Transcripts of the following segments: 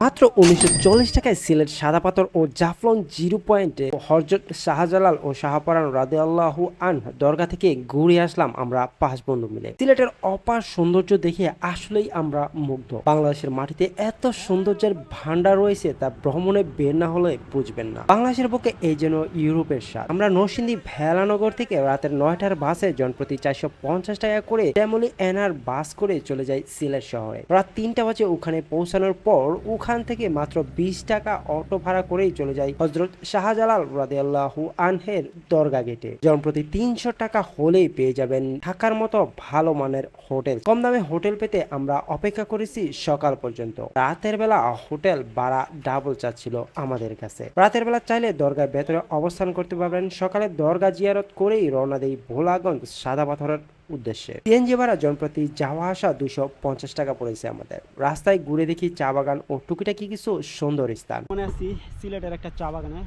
মাত্র উনিশশো চল্লিশ টাকায় সিলেট সাদা পাথর ও জাফলং জিরো পয়েন্টে হরজত শাহজালাল ও শাহপরান রাদে আল্লাহু আন দরগা থেকে ঘুরে আসলাম আমরা পাঁচ বন্ধু মিলে। সিলেটের অপার সৌন্দর্য দেখে আসলেই আমরা মুগ্ধ। বাংলাদেশের মাটিতে এত সৌন্দর্যের ভান্ডার রয়েছে তা ভ্রমণে বের না হলে বুঝবেন না। বাংলাদেশের পক্ষে এই যেন ইউরোপের স্বাদ। আমরা নরসিংদী ভেলানগর থেকে রাতের নয়টার বাসে জনপ্রতি চারশো পঞ্চাশ টাকা করে তেমনি এনার বাস করে চলে যাই সিলেট শহরে। রাত তিনটা বাজে ওখানে পৌঁছানোর পর ওখান থেকে মাত্র বিশ টাকা অটো ভাড়া করেই চলে যায় হজরত শাহজালাল রাদিয়াল্লাহু আনহের দরগা গেটে জনপ্রতি তিনশো টাকা হলেই পেয়ে যাবেন থাকার মতো ভালো মানের হোটেল। কম দামে হোটেল পেতে আমরা অপেক্ষা করেছি সকাল পর্যন্ত। রাতের বেলা হোটেল ভাড়া ডাবল চাচ্ছিল আমাদের কাছে। রাতের বেলা চাইলে দরগার ভেতরে অবস্থান করতে পারবেন। সকালে দরগা জিয়ারত করেই রওনা দেই ভোলাগঞ্জ সাদা পাথরের উদ্দেশ্যে। সিএনজি ভাড়া জনপ্রতি যাওয়া আসা দুশো পঞ্চাশ টাকা পড়েছে আমাদের। রাস্তায় ঘুরে দেখি চা বাগান ও টুকিটাকি কিছু সুন্দর স্থান। মনে আছি সিলেটের একটা চা বাগানে।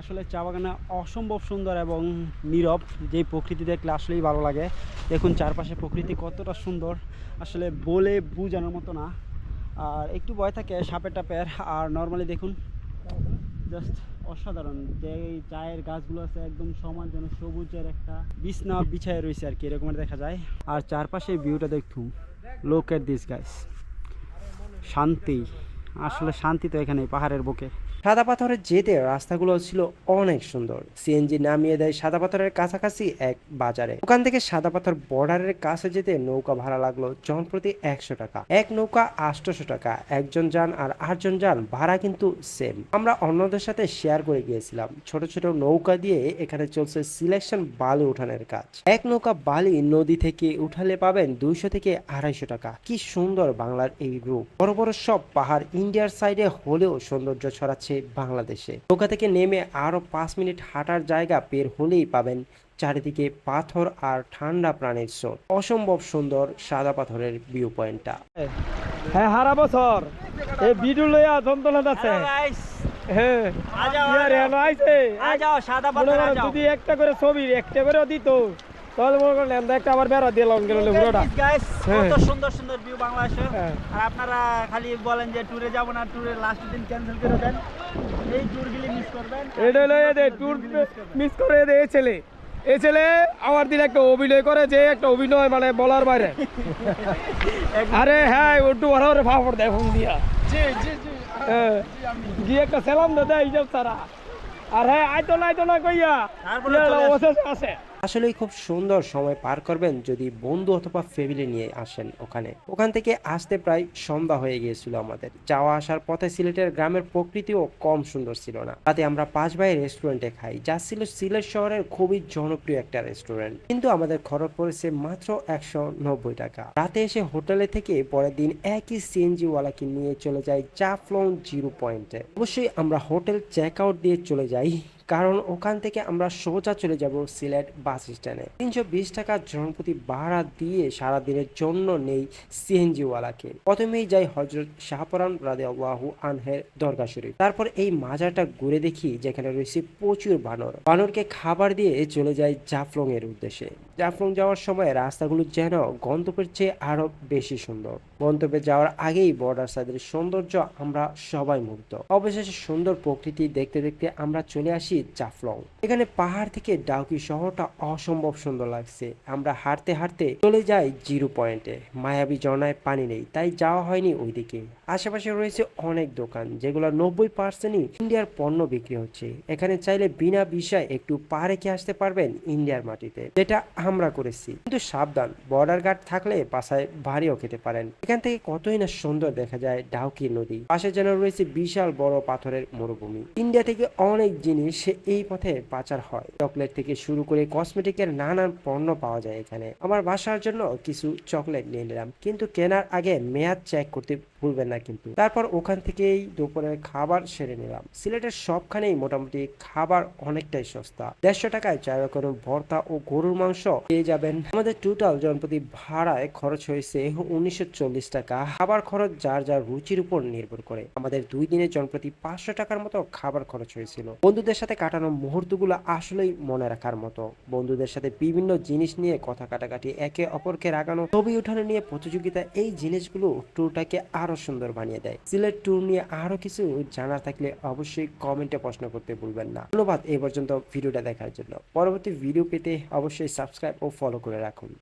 আসলে চা বাগানে অসম্ভব সুন্দর এবং নীরব। যে প্রকৃতি দেখলে আসলেই ভালো লাগে। দেখুন চারপাশে প্রকৃতি কতটা সুন্দর। আসলে বলে বোঝানোর মতো না। আর একটু ভয় থাকে সাপের টাপের। আর নর্মালি দেখুন জাস্ট অসাধারণ। যে এই চায়ের গাছগুলো আছে একদম সমান যেন সবুজের একটা বিছনা বিছায় রয়েছে আর কি, এরকম দেখা যায়। আর চারপাশে ভিউটা দেখুন। লোকের দিস গাইস শান্তি। আসলে শান্তি তো এখানে পাহাড়ের বুকে। সাদা পাথরের যেতে রাস্তাগুলো ছিল অনেক সুন্দর। সিএনজি নামিয়ে দেয় সাদা পাথরের কাছাকাছি এক বাজারে। ওখান থেকে সাদা পাথর বর্ডারের কাছে যেতে নৌকা ভাড়া লাগল জন প্রতি একশো টাকা। এক নৌকা আটশোশো টাকা, একজন যান আর আটজন যান ভাড়া কিন্তু সেম আমরা অন্যদের সাথে শেয়ার করে গিয়েছিলাম। ছোট ছোট নৌকা দিয়ে এখানে চলছে সিলেকশন বালি উঠানের কাজ। এক নৌকা বালি নদী থেকে উঠালে পাবেন দুইশো থেকে আড়াইশো টাকা। কি সুন্দর বাংলার এই রূপ। বড় বড় সব পাহাড় ইন্ডিয়ার সাইডে হলেও সৌন্দর্য ছড়াচ্ছে। বাংলাদেশে। নৌকা থেকে নেমে আরও পাঁচ মিনিট হাঁটার জায়গা বের হলেই পাবেন চারিদিকে পাথর আর ঠান্ডা প্রাণীর স্রোত। অসম্ভব সুন্দর সাদা পাথরের ভিউ পয়েন্টটা হ্যাঁ হারা বছর। এই বিডু লইয়া যন্ত্রণা আছে হ্যাঁ সাদা করো যদি একটা করে ছবি একটা করে দিত। তাহলে মনে করেন আমরা একটা আবার বেড়া দিলাম গেল পুরোটা গাইস হ্যাঁ। কত সুন্দর সুন্দর ভিউ বাংলাদেশে হ্যাঁ। আর আপনারা খালি বলেন যে ট্যুরে যাব না ট্যুরে লাস্ট দিন ক্যান্সেল করে দেন। এই ট্যুরগুলি মিস করবেন। এটা হলো এদের ট্যুর মিস করে দে এই ছেলে। এই ছেলে আমার দিন একটা অভিনয় করে যে একটা অভিনয় মানে বলার বাইরে। আরে হ্যাঁ ওটু বড় করে ফাফড় দেয়। ফোন দিয়া হ্যাঁ, গিয়ে একটা সেলাম দে দেয় হিসাব সারা। আর হ্যাঁ আইতো না আইতো না কইয়া। অশেষ আছে আসলেই খুব সুন্দর সময় পার করবেন যদি বন্ধু অথবা ফ্যামিলি নিয়ে আসেন ওখানে। ওখান থেকে আসতে প্রায় সন্ধ্যা হয়ে গিয়েছিল আমাদের। যাওয়া আসার পথে সিলেটের গ্রামের প্রকৃতিও কম সুন্দর ছিল না। তাতে আমরা পাঁচ ভাই রেস্টুরেন্টে খাই, যা ছিল সিলেট শহরের খুবই জনপ্রিয় একটা রেস্টুরেন্ট কিন্তু আমাদের খরচ পড়েছে মাত্র একশো নব্বই টাকা। রাতে এসে হোটেলে থেকে পরের দিন একই সিএনজি ওয়ালাকে নিয়ে চলে যাই জাফলং জিরো পয়েন্টে। অবশ্যই আমরা হোটেল চেক আউট দিয়ে চলে যাই। কারণ ওখান থেকে আমরা সোজা চলে যাব সিলেট বাস স্ট্যান্ডে। তিনশো বিশ টাকা জনপ্রতি ভাড়া দিয়ে সারাদিনের জন্য নেই সিএনজিওয়ালাকে। প্রথমেই যাই হজরত শাহপরান রাদে আল্লাহু আনহের দরগা শরীফ। তারপর এই মাজারটা ঘুরে দেখি, যেখানে রয়েছে প্রচুর বানর। বানরকে খাবার দিয়ে চলে যায় জাফলং এর উদ্দেশ্যে। জাফলং যাওয়ার সময় রাস্তাগুলো যেন গন্তব্যের চেয়ে আরও বেশি সুন্দর। গন্তব্যে যাওয়ার আগেই বর্ডার সাইডের সৌন্দর্য আমরা সবাই মুগ্ধ। অবশেষে সুন্দর প্রকৃতি দেখতে দেখতে আমরা চলে আসি জাফলং। এখানে পাহাড় থেকে ডাউকি শহরটা অসম্ভব সুন্দর লাগছে। আমরা হাঁটতে হাঁটতে চলে যাই জিরো পয়েন্টে। মায়াবী ঝর্ণায় পানি নেই, তাই যাওয়া হয়নি ওইদিকে। আশেপাশে রয়েছে অনেক দোকান, যেগুলো নব্বই পার্সেন্টই ইন্ডিয়ার পণ্য বিক্রি হচ্ছে। এখানে চাইলে বিনা বিষয় একটু পা রেখে আসতে পারবেন ইন্ডিয়ার মাটিতে, যেটা আমরা করেছি। কিন্তু সাবধান বর্ডার গার্ড থাকলে বাসায় ভারীও খেতে পারেন। এখান থেকে কতই না সুন্দর দেখা যায় ডাউকি নদী। পাশে যেন রয়েছে বিশাল বড় পাথরের মরুভূমি। ইন্ডিয়া থেকে অনেক জিনিস এই পথে পাচার হয়। চকলেট থেকে শুরু করে কসমেটিকের নানান পণ্য পাওয়া যায় এখানে। আমার বাসার জন্য কিছু চকলেট নিয়ে নিলাম, কিন্তু কেনার আগে মেয়াদ চেক করতে ভুলবেন না কিন্তু। তারপর ওখান থেকেই দুপুরের খাবার সেরে নিলাম। সিলেটের সবখানেই মোটামুটি খাবার অনেকটাই সস্তা। দেড়শো টাকায় চার রকমের ভর্তা ও গরুর মাংস পেয়ে যাবেন। আমাদের টোটাল জনপ্রতি ভাড়ায় খরচ হয়েছে উনিশশো চল্লিশ টাকা। খাবার খরচ যার যার রুচির উপর নির্ভর করে। আমাদের দুই দিনের জনপ্রতি পাঁচশো টাকার মতো খাবার খরচ হয়েছিল। বন্ধুদের সাথে কাটানো মুহূর্তগুলো আসলেই মনে রাখার মতো। বন্ধুদের সাথে বিভিন্ন জিনিস নিয়ে কথা কাটাকাটি, একে অপরকে রাগানো, ছবি উঠানো নিয়ে প্রতিযোগিতা, এই জিনিসগুলো ট্যুরটাকে আরও আরও সুন্দর বানিয়ে দেয়। সিলেট ট্যুর নিয়ে আরও কিছু জানা থাকলে অবশ্যই কমেন্টে প্রশ্ন করতে ভুলবেন না। ধন্যবাদ এই পর্যন্ত ভিডিওটা দেখার জন্য। পরবর্তী ভিডিও পেতে অবশ্যই সাবস্ক্রাইব ও ফলো করে রাখুন।